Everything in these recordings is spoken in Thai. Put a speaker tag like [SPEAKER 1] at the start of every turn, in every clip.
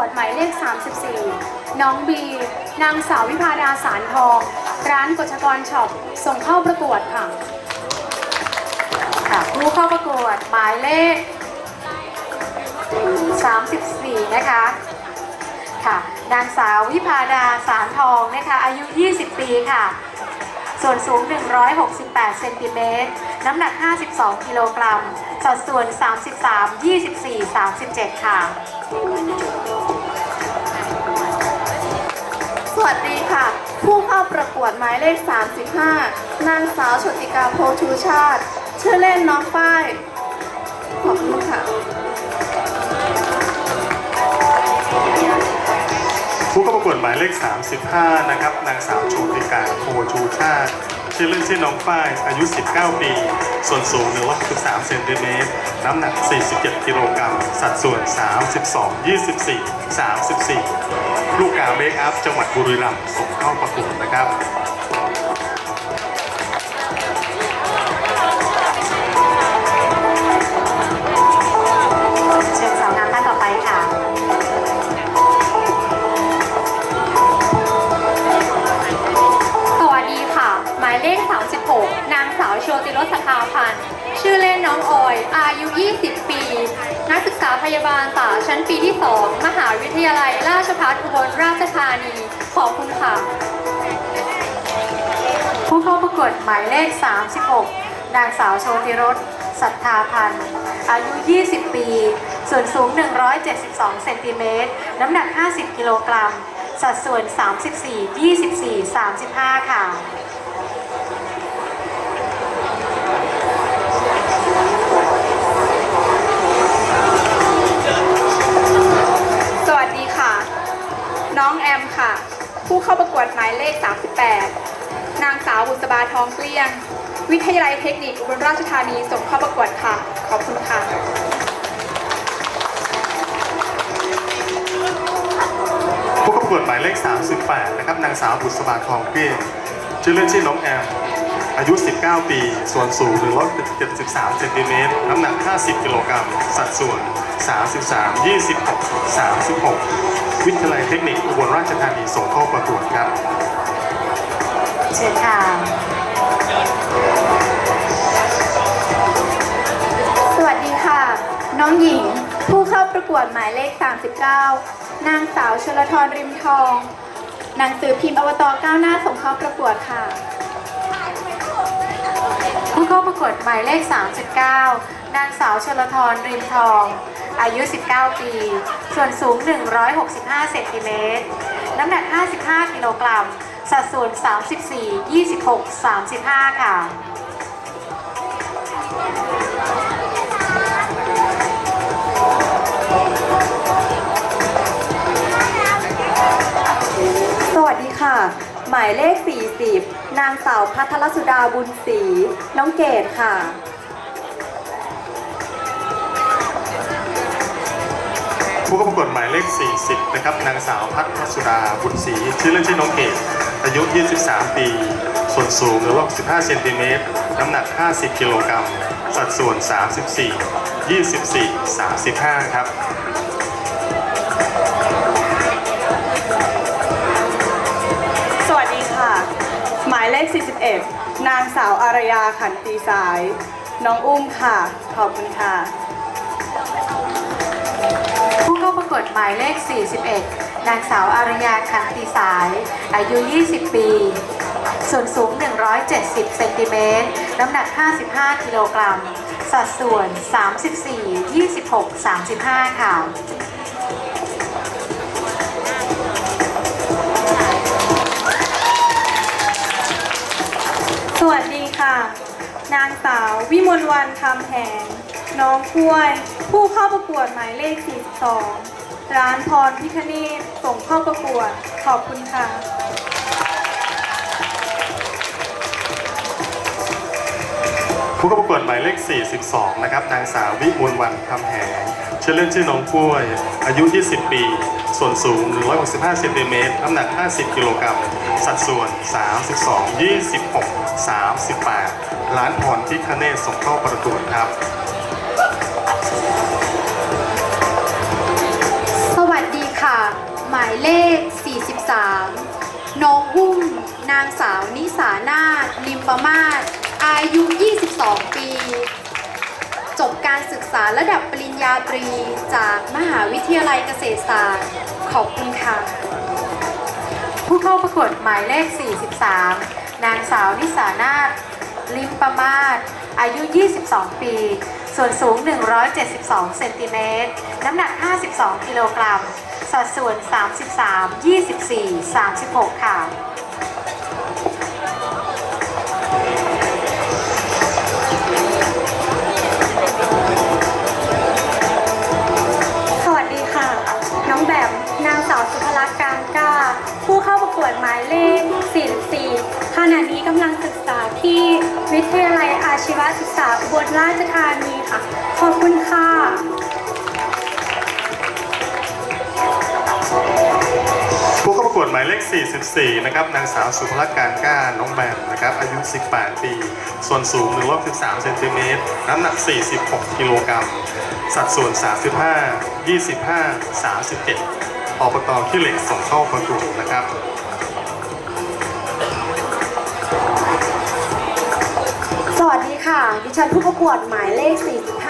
[SPEAKER 1] วดหมายเลข 34 น้องบี นางสาววิพาดาสารทอง ร้านกฎชกรช็อป ส่งเข้าประกวดค่ะ
[SPEAKER 2] ค่ะผู้เข้าประกวดหมายเลข 34 นะคะ ค่ะ นางสาววิพาดาสารทองนะคะ อายุ 20 ปีค่ะ ส่วนสูง 168 เซนติเมตร น้ำหนัก 52 กิโลกรัม สัดส่วน 33 24 37 ค่ะ
[SPEAKER 3] สวัสดีค่ะ ผู้เข้าประกวดหมายเลข 35 นางสาวชติกาโพชูชาติ ชื่อเล่นน้องฝ้าย ขอบคุณค่ะ
[SPEAKER 4] ผู้เข้าประกวดหมายเลข 35 นะครับ นางสาวโชติกาโพชูชาติชื่อเล่นชื่อน้องฝ้าย อายุ 19 ปี ส่วนสูง 163เซนติเมตร น้ำหนัก 47 กิโลกรัม สัดส่วน 32 24 34 ลูกกาเมคอัพ จังหวัดบุรีรัมย์ส่งเข้าประกวดนะครับ
[SPEAKER 2] เชิญ อ
[SPEAKER 1] องออยอายุ 20 ปี นักศึกษาพยาบาลศาสตร์ชั้นปีที่ 2 มหาวิทยาลัยราชภัฏอุบลราชธานี ขอบคุณค่ะ
[SPEAKER 2] ผู้เข้าประกวดหมายเลข 36 นางสาวโชติรสศรัทธาพันธ์ อายุ 20 ปี ส่วนสูง 172 เซนติเมตร น้ำหนัก 50 กิโลกรัม สัดส่วน 34 24 35 ค่ะ
[SPEAKER 3] ผู้เข้าประกวดหมายเลข 38 นางสาวบุษบาทองเกลี้ยง วิทยาลัยเทคนิคอุบลราชธานีส่งเข้าประกวดค่ะ ขอบคุณค่ะ
[SPEAKER 4] ผู้เข้าประกวดหมายเลข 38 นะครับ นางสาวบุษบาทองเปี้ยชื่อเล่นชื่อน้องแอม อายุ 19 ปี ส่วนสูง173เซนติเมตร น้ำหนัก 50 กิโลกรัม สัดส่วน 33 26 36 วิทยาลัยเทคนิคอุบลราชธานีส่งเข้าประกวดครับ
[SPEAKER 2] เชิญค่ะ
[SPEAKER 3] สวัสดีค่ะ น้องหญิง ผู้เข้าประกวดหมายเลข 39 นางสาวชลทรริมทองหนังสือพิมพ์อวตารก้าวหน้าส่งเข้าประกวดค่ะ
[SPEAKER 2] ผู้เข้าประกวดหมายเลข 39 นางสาวชลทรริมทอง อายุ 19 ปี ส่วนสูง 165 เซนติเมตร น้ำหนัก 55 กิโลกรัม สัดส่วน 34 26 35 ค่ะ
[SPEAKER 3] สวัสดีค่ะ หมายเลข 40 นางสาวพัทรสุดาบุญศรี น้องเกดค่ะ
[SPEAKER 4] ผู้เข้าประกวดหมายเลข 40 นะครับ นางสาวพัฒนสุดาบุญศรีชื่อเล่นชื่อน้องเกอายุ 23 ปี ส่วนสูง165เซนติเมตร น้ำหนัก 50 กิโลกรัม สัดส่วน 34 24 35 ครับ
[SPEAKER 3] สวัสดีค่ะหมายเลข 41 นางสาวอารยาขันตีสาย น้องอุ้มค่ะ ขอบคุณค่ะ
[SPEAKER 2] ผู้ประกวดหมายเลข 41 นางสาวอารยาคันติสาย อายุ 20 ปี ส่วนสูง 170 เซนติเมตร น้ำหนัก 55 กิโลกรัม สัดส่วน 34 26 35 ค่ะ
[SPEAKER 3] สวัสดีค่ะ นางสาววิมลวันคำแหง น้องกล้วย ผู้เข้าประกวดหมายเลข 42 ร้านพรพิคเนตส่งเข้าประกวด ขอบคุณค่ะ
[SPEAKER 4] ผู้เข้าประกวดหมายเลข 42 นะครับ นางสาววิมลวันคำแหงชื่อเล่นชื่อน้องกล้วย อายุ 20 ปี ส่วนสูง 165 เซนติเมตร น้ำหนัก 50 กิโลกรัม สัดส่วน 32 26 38ร้านพรพิคเนตส่งเข้าประกวดครับ
[SPEAKER 1] หมายเลข 43 น้องหุ้ม นางสาวนิสานาถลิมประมาศ อายุ 22 ปี จบการศึกษาระดับปริญญาตรีจากมหาวิทยาลัยเกษตรศาสตร์ ขอบคุณค่ะ
[SPEAKER 2] ผู้เข้าประกวดหมายเลข 43 นางสาวนิสานาถลิมประมาศ อายุ 22 ปี ส่วนสูง 172 เซนติเมตร น้ำหนัก 52 กิโลกรัม สัดส่วน 33 24 36 ค่ะ
[SPEAKER 5] สวัสดีค่ะน้องแบมนางสาวสุภลักษณ์การกล้าผู้เข้าประกวดหมายเลข 44ขณะนี้กำลังศึก ที่วิทยาลัยอาชีวศึกษาอุบลราชธานีค่ะ ขอบคุณค่ะ
[SPEAKER 4] ผู้เข้าประกวดหมายเลข 44 นะครับ นางสาวสุภลักษณ์การก้า น้องแบมนะครับ อายุ 18 ปี ส่วนสูง113เซนติเมตร น้ำหนัก 46 กิโลกรัม สัดส่วน 35 25 37อบตขี้เหล็กส่งเข้าประกวดนะครับ
[SPEAKER 6] ค่ะ ดิฉันผู้ประกวดหมายเลข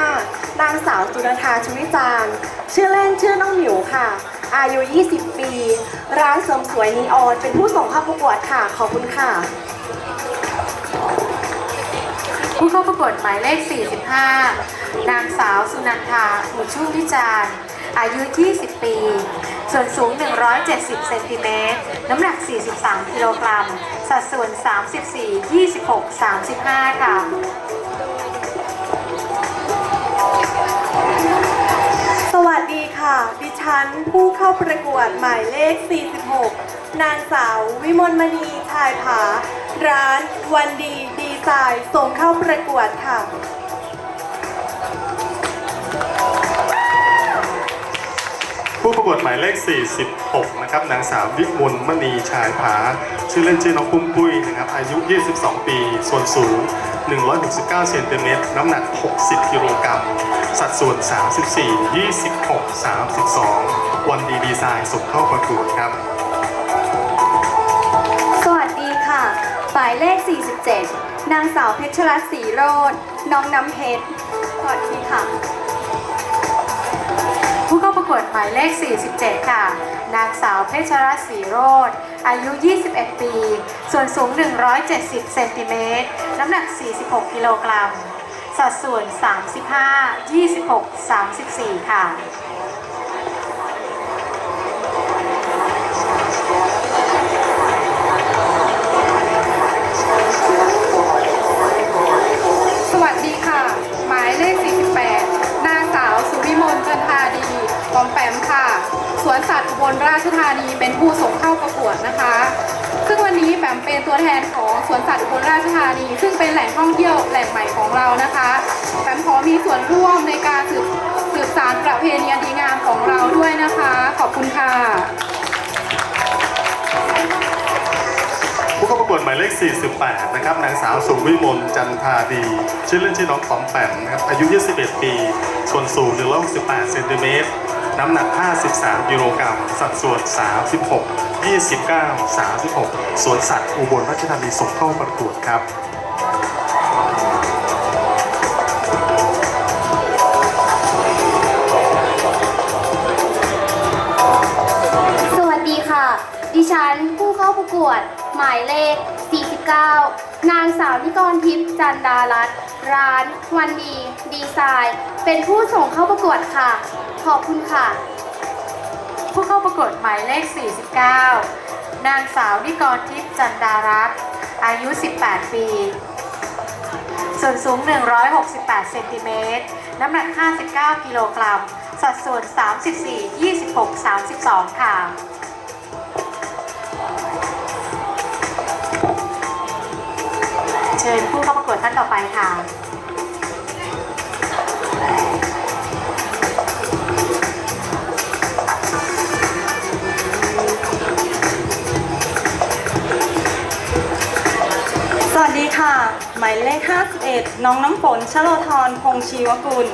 [SPEAKER 6] 45 นางสาวจุนทาชุวิจารณ์ชื่อเล่นชื่อน้องหมิวค่ะ อายุ 20 ปี ร้านเสริมสวยนีออน เป็นผู้ส่งเข้าประกวดค่ะ ขอบคุณค่ะ
[SPEAKER 2] ผู้เข้าประกวดหมายเลข 45 นางสาวสุนันทาอุชุวิจารณ์อายุ 20 ปี ส่วนสูง 170 เซนติเมตร น้ำหนัก 43 กิโลกรัม สัดส่วน 34 26 35 ค่ะ
[SPEAKER 6] สวัสดีค่ะ ดิฉันผู้เข้าประกวดหมายเลข 46 นางสาววิมลมณีชายผา ร้านวันดีดีไซน์ส่งเข้าประกวดค่ะ
[SPEAKER 4] ผู้ประกวดหมายเลข 46 นะครับนางสาววิมลมณีชายผา ชื่อเล่นชื่อน้องปุ้มปุ้ยนะครับ อายุ 22 ปี ส่วนสูง 169 เซนติเมตร น้ำหนัก 60 กิโลกรัม สัดส่วน 34 26 32 วันดีดีไซน์ส่งเข้าประกวดครับ
[SPEAKER 5] สวัสดีค่ะ หมายเลข 47 นางสาวเพชรรัตน์ศรีโรจน์น้องน้ำเพชร สวัสดีค่ะ
[SPEAKER 2] ผู้เข้าประกวดหมายเลข 47 ค่ะ นางสาวเพชรรัตน์ศรีโรธอายุ 21 ปี ส่วนสูง 170 เซนติเมตร น้ำหนัก 46 กิโลกรัม สัดส่วน 35 26 34 ค่ะ
[SPEAKER 3] สวัสดีค่ะ หมายเลข48นางสา วิมลจันทาดีปอมแปมค่ะ สวนสัตว์อุบลราชธานีเป็นผู้ส่งเข้าประกวดนะคะ ซึ่งวันนี้แปมเป็นตัวแทนของสวนสัตว์อุบลราชธานี ซึ่งเป็นแหล่งท่องเที่ยวแหล่งใหม่ของเรานะคะแปมขอมีส่วนร่วมในการสืบสืบสานประเพณีอันดีงามของเราด้วยนะคะ ขอบคุณค่ะ
[SPEAKER 4] ผู้เข้าประกวดหมายเลข 48 นะครับ นางสาวสุวิมลจันทาดี ชื่อเล่นชื่อน้องปอมแปมนะครับ อายุ 21 ปี ส่วนสูง 168 เซนติเมตร น้ำหนัก 53กิโลกรัม สัดส่วน 36 29 36 สวนสัตว์อุบลราชธานีส่งเข้าประกวดครับ
[SPEAKER 5] สวัสดีค่ะดิฉันผู้เข้าประกวด มายเลข 49 นางสาวนิกรทิพย์จันดารัตน์ร้าน วันดีดีไซน์ เป็นผู้ส่งเข้าประกวดค่ะ ขอบคุณค่ะ
[SPEAKER 2] ผู้เข้าประกวดหมายเลข 49 นางสาวนิกรทิพย์จันดารัตน์อายุ 18 ปี ส่วนสูง 168 เซนติเมตร น้ำหนัก 59 กิโลกรัม สัดส่วน 34 26 32 ค่ะ เชิญผู้เข้าประกวดท่านต่อไปค่ะ
[SPEAKER 6] สวัสดีค่ะ หมายเลข 51 น้องน้ำฝนชโลธรพงชีวกุล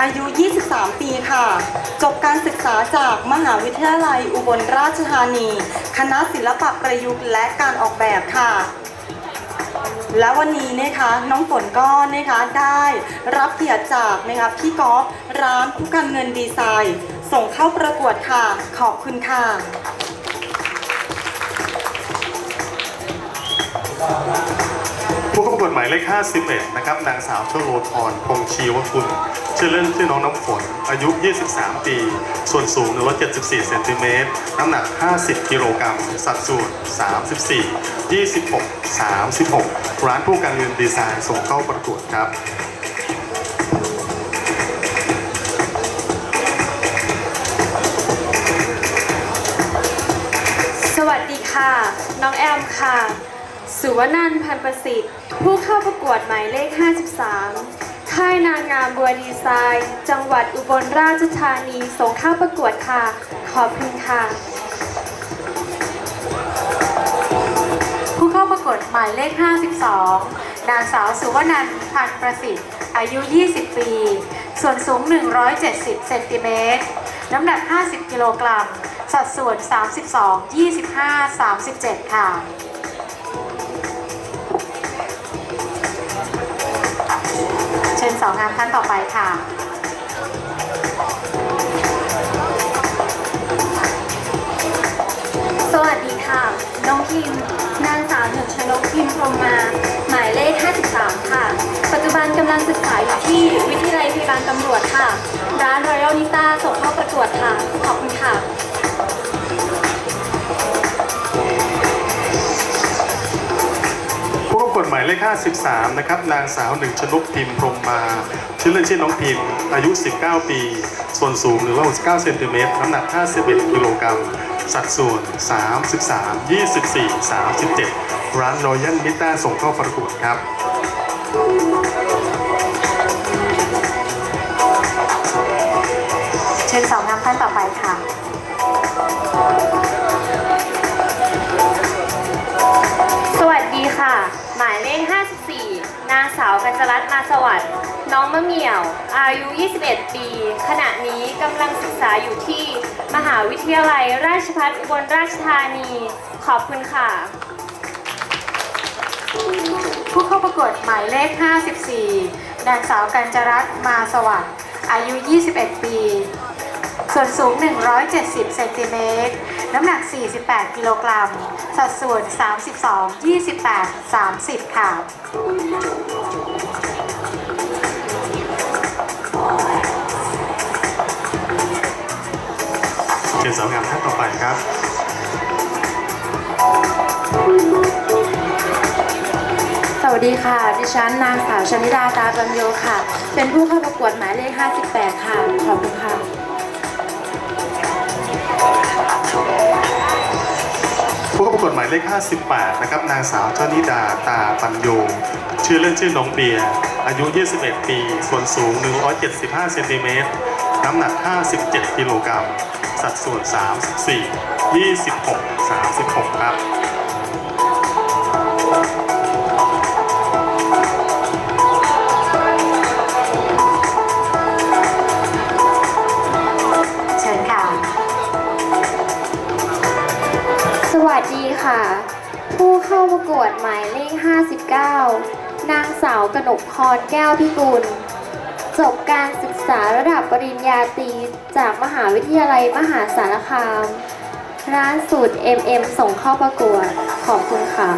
[SPEAKER 7] อายุ 23 ปีค่ะ จบการศึกษาจากมหาวิทยาลัยอุบลราชธานี คณะศิลปะประยุกต์และการออกแบบค่ะ และวันนี้นะคะน้องฝนก็นะคะได้รับเกียรติจากนะคะพี่กอล์ฟร้านผู้การเงินดีไซน์ ส่งเข้าประกวดค่ะ ขอบคุณค่ะ
[SPEAKER 4] ผู้เข้าประกวดหมายเลข 51 นะครับ นางสาวชโลธรพงชีวกุลชื่อเล่นชื่อน้องน้ำฝน อายุ 23 ปี ส่วนสูง 174 เซนติเมตร น้ำหนัก 50 กิโลกรัม สัดส่วน 34 26 36 ร้านผู้การเงินดีไซน์ส่งเข้าประกวดครับ
[SPEAKER 8] สวัสดีค่ะ น้องแอมค่ะ สุวนันพันประสิทธิ์ ผู้เข้าประกวดหมายเลข 53 ค่ายนางงามบัวดีไซน์ จังหวัดอุบลราชธานีส่งเข้าประกวดค่ะ ขอบคุณค่ะ
[SPEAKER 2] ผู้เข้าประกวดหมายเลข 52 นางสาวสุวนันท์พันประสิทธิ์ อายุ 20 ปี ส่วนสูง 170 เซนติเมตร น้ำหนัก 50 กิโลกรัม สัดส่วน 32 25 37 ค่ะ เชิญสาวงามท่านต่อไปค่ะ
[SPEAKER 5] สวัสดีค่ะ น้องพิมนางสาวหนึ่งชนกพิมพรมมา หมายเลข 53 ค่ะ ปัจจุบันกำลังศึกษาอยู่ที่วิทยาลัยพยาบาลตำรวจค่ะ ร้านรอยัลนิต้าส่ง ข
[SPEAKER 4] 53 นะครับ นางสาวหนึ่งชนุกพิมพ์พรมมา ชื่อเล่นชื่อน้องพิมพ์ อายุ 19 ปี ส่วนสูง 169เซนติเมตร น้ำหนัก 51 กิโลกรัม สัดส่วน 33 24 37 ร้านรอยัลมิต้าส่งเข้าประกวดครับ
[SPEAKER 2] เชิญสาวงามท่านต่อไปค่ะา
[SPEAKER 8] สวัสดิ์น้องมะเหมี่ยว อายุ 21 ปี ขณะนี้กำลังศึกษาอยู่ที่มหาวิทยาลัยราชภัฏอุบลราชธานี ขอบคุณค่ะ
[SPEAKER 2] ผู้เข้าประกวดหมายเลข 54 นางสาวกัญจรัตน์มาสวัสดิ์อายุ 21 ปี ส่วนสูง 170 เซนติเมตร น้ำหนัก 48 กิโลกรัม สัดส่วน 32 28 30 ค่ะ
[SPEAKER 4] ชิญสาวงามท่านต่อไปครับ
[SPEAKER 9] สวัสดีค่ะ ดิฉันนางสาวชนิดาตาบัญโยค่ะ เป็นผู้เข้าประกวดหมายเลข 58 ค่ะ ขอบคุณค่ะ
[SPEAKER 4] ผู้เข้าประกวดหมายเลข 58 นะครับ นางสาวชนิดาตาปัญโยชื่อเล่นชื่อน้องเบียร์อายุ 21 ปี ส่วนสูง 175 เซนติเมตร น้ำหนัก 57 กิโลกรัม สัดส่วน 34 26 36 ครับ
[SPEAKER 2] เชิญค่ะ
[SPEAKER 8] สวัสดีค่ะ ผู้เข้าประกวดหมายเลข 59 นางสาวกนกพรแก้วพิกุลจบการศึกษาระดับปริญญาตรี จากมหาวิทยาลัยมหาสารคาม ร้านสูตร MM ส่งเข้าประกวด ขอบคุณค่ะ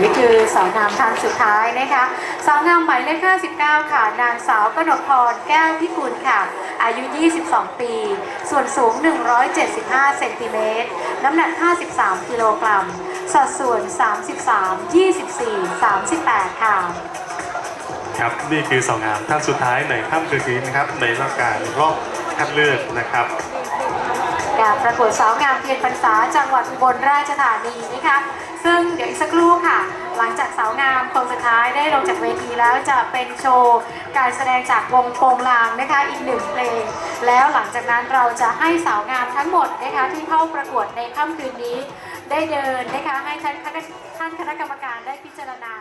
[SPEAKER 2] นี่คือสาวงามท่านสุดท้ายนะคะสาวงามหมายเลข59 ค่ะ นางสาวกนกพรแก้วพิกุลค่ะ อายุ 22 ปี ส่วนสูง 175 เซนติเมตร น้ำหนัก 53 กิโลกรัม สัดส่วน 33 24 38 ค่ะ
[SPEAKER 4] ครับนี่คือสาวงามท่านสุดท้ายในค่ำคืนนี้นะครับในรายการรอบคัดเลือกนะครับ
[SPEAKER 2] การประกวดสาวงามเทียนพรรษาจังหวัดอุบลราชธานีนะคะซึ่งเดี๋ยวอีกสักครู่ค่ะ หลังจากสาวงามคนสุดท้ายได้ลงจากเวทีแล้วจะเป็นโชว์การแสดงจากวงโปงลางนะคะอีกหนึ่งเพลง แล้วหลังจากนั้นเราจะให้สาวงามทั้งหมดนะคะที่เข้าประกวดในค่ำคืนนี้ ได้เดินนะคะให้ท่านท่านคณะกรรมการได้พิจารณา